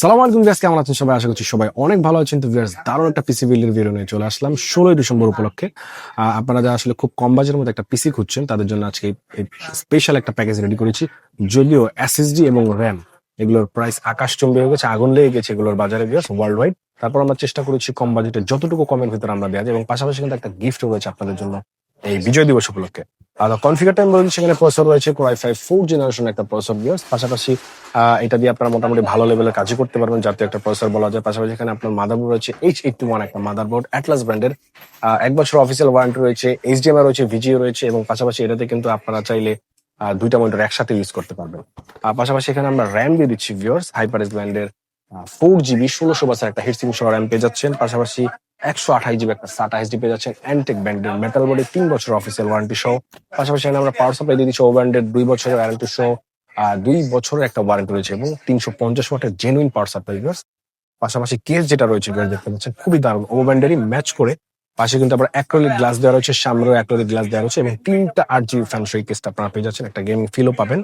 সালাম আলাইকুম ভিউয়ার্স, কেমন আছেন সবাই? আশা করছি সবাই অনেক ভালো আছেন। তো ভিউয়ার্স, দারুণ একটা পিসি বিল্ডের ভিডিও নিয়ে চলে আসলাম ষোলোই ডিসেম্বর উপলক্ষে। আপনারা যারা আসলে খুব কম বাজেটের মধ্যে একটা পিসি খুঁজছেন, তাদের জন্য আজকে স্পেশাল একটা প্যাকেজ রেডি করেছি। যদিও এসএসডি এবং র্যাম এগুলোর প্রাইস আকাশচম্বী হয়ে গেছে, আগুন লেগে গেছে এগুলোর বাজারে ভিউয়ার্স ওয়ার্ল্ড ওয়াইড তারপর আমরা চেষ্টা করেছি কম বাজেটে যতটুকু কমের ভিতরে আমরা দেওয়া যায়, এবং পাশাপাশি কিন্তু একটা গিফট রয়েছে আপনাদের জন্য এই বিজয় দিবস উপলক্ষে। আর কনফিগার টাইম বলছি সেখানে প্রসেসর রয়েছে core i five four generation একটা প্রসেসর ভিউয়ার্স পাশাপাশি এটা দিয়ে আপনারা মোটামুটি ভালো লেভেলের কাজই করতে পারবেন যাতে একটা প্রসেসর বলা যায়। পাশাপাশি এখানে আপনার মাদারবোর্ড রয়েছে এইচ এইটটি ওয়ান একটা মাদারবোর্ড অ্যাটলাস ব্র্যান্ডের এক বছর অফিসিয়াল ওয়ারেন্টি রয়েছে এইচডিএমআই রয়েছে ভিজিও রয়েছে এবং পাশাপাশি এটাতে কিন্তু আপনারা চাইলে দুইটা মনিটর একসাথে ইউজ করতে পারবেন। আর পাশাপাশি এখানে আমরা র্যাম দিয়ে দিচ্ছি ভিউয়ার্স হাইপারেস ব্র্যান্ডের ফোর জিবি ষোলোশো বাসের একটা হিটসিং সহ র্যাম পেয়ে যাচ্ছেন। পাশাপাশি একশো আঠাশ জিবি একটা সাটা এইচডি পেয়ে যাচ্ছেন অ্যান্টেক ব্র্যান্ডের মেটাল বডি তিন বছর অফিসিয়াল ওয়ারেন্টি সহ পাশাপাশি এখানে আমরা পাওয়ার সাপ্লাই দিয়ে দিচ্ছি ও ব্র্যান্ডের দুই বছরের ওয়ারেন্টি সহ দুই বছরের একটা ওয়ারেন্টি রয়েছে এবং তিনশো পঞ্চাশ ওয়াটের জেনুইন পাওয়ার সাপ্লাই পাশাপাশি কেস যেটা রয়েছে ভিউয়ার্স দেখতে পাচ্ছেন, খুবই দারুণ। ও ব্র্যান্ডেরই ম্যাচ করে, পাশে কিন্তু আবার অ্যাক্রোলিক গ্লাস দেওয়া রয়েছে, সামনেও অ্যাক্রোলিক গ্লাস দেওয়া রয়েছে এবং তিনটা আট জিবি ফ্যান সেই কেসটা আপনারা পেয়ে যাচ্ছেন, একটা গেমিং ফিলও পাবেন।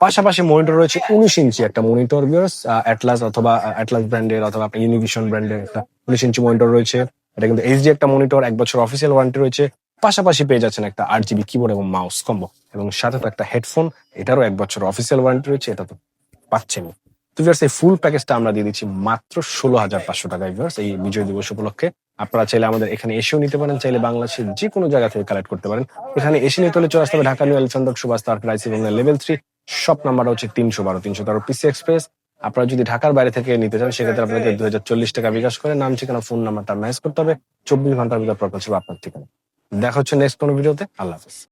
পাশাপাশি মনিটর রয়েছে উনিশ ইঞ্চি একটা মনিটর ভিউয়ার্স অ্যাটলাস অথবা অ্যাটলাস ব্র্যান্ডের অথবা আপনার ইউনিভিশন ব্র্যান্ডের একটা উনিশ ইঞ্চি মনিটর রয়েছে। এটা কিন্তু এইচডি একটা মনিটর এক বছর অফিসিয়াল ওয়ারেন্টি রয়েছে। পাশাপাশি পেয়ে যাচ্ছেন একটা আট জিবি কিবোর্ড এবং মাউস কম্বো এবং সাথে তো একটা হেডফোন এটারও এক বছর অফিসিয়াল ওয়ারেন্টি রয়েছে, এটা তো পাচ্ছেনই তো ভিউয়ার্স এই ফুল প্যাকেজটা আমরা দিয়ে দিচ্ছি মাত্র ষোলো হাজার পাঁচশো টাকায় ভিউয়ার্স এই বিজয় দিবস উপলক্ষে। আপনারা চাইলে আমাদের এখানে এসেও নিতে পারেন, চাইলে বাংলাদেশের যে কোনো জায়গা থেকে কালেক্ট করতে পারেন। এখানে এসে নিতে হলে চলে আসতে হবে Dhaka new Elephant road Subhash তার রাইস এবং লেভেল থ্রি শপ নাম্বার হচ্ছে তিনশো বারো তিনশো তেরো পিসি এক্সপ্রেস আপনারা যদি ঢাকার বাইরে থেকে নিতে চান সেক্ষেত্রে আপনাকে দুই হাজার চল্লিশ টাকা বিকাশ করে নাম ঠিকানা ফোন নাম্বারটা ম্যাচ করতে হবে। চব্বিশ ঘণ্টার ভিতর প্রকাশ হবে আপনার ঠিকানা। দেখা হচ্ছে নেক্সট কোনো ভিডিওতে। আল্লাহ হাফিজ।